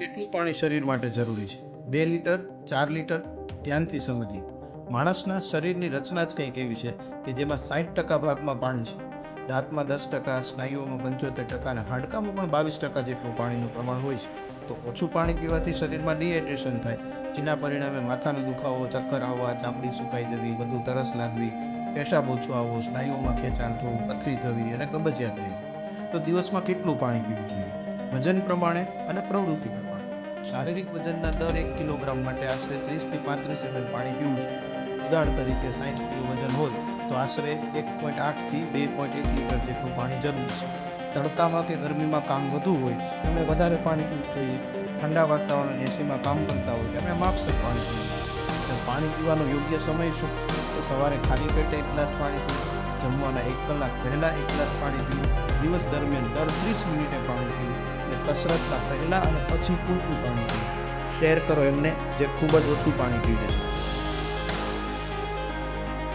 કેટલું પાણી શરીર માટે જરૂરી છે? બે લીટર, ચાર લીટર? ધ્યાનથી સમજીએ. માણસના શરીરની રચના જ કંઈક એવી છે કે જેમાં સાઠ ટકા ભાગમાં પાણી છે. દાંતમાં દસ ટકા, સ્નાયુઓમાં પંચોતેર ટકા અને હાડકામાં પણ બાવીસ ટકા જેટલું પાણીનું પ્રમાણ હોય છે. તો ઓછું પાણી પીવાથી શરીરમાં ડિહાઇડ્રેશન થાય. જેના પરિણામે માથાનો દુખાવો, ચક્કર આવવા, ચામડી સુકાઈ જવી, વધુ તરસ લાગવી, પેશાબ ઓછો આવવો, સ્નાયુઓમાં ખેંચાણ થવું, પથરી થવી અને કબજિયાત થવી તો દિવસમાં કેટલું પાણી પીવું જોઈએ? વજન પ્રમાણે અને પ્રવૃત્તિ પ્રમાણે. શારીરિક વજનના દર એક કિલોગ્રામ માટે આશરે ત્રીસથી પાંત્રીસ એમએલ પાણી પીવું છે. ઉદાહરણ તરીકે સાઠ કિલો વજન હોય તો આશરે એક પોઈન્ટ આઠથી બે પોઈન્ટ એક લીટર જેટલું પાણી જરૂરી છે. તડકામાં કે ગરમીમાં કામ વધુ હોય એમણે વધારે પાણી પીવું જોઈએ. ઠંડા વાતાવરણ એસીમાં કામ કરતા હોય એમણે માપસર પાણી પીવું પાણી પીવાનો યોગ્ય સમય શું? તો સવારે ખાલી પેટે એક ગ્લાસ પાણી પીવું. જમવાના એક કલાક પહેલાં એક ગ્લાસ પાણી પીવું દિવસ દરમિયાન દર ત્રીસ મિનિટે પાણી પીવું અને કસરતના પહેલાં અને પછી પૂરતું પાણી પીવું શેર કરો એમને જે ખૂબ જ ઓછું પાણી પીવે છે.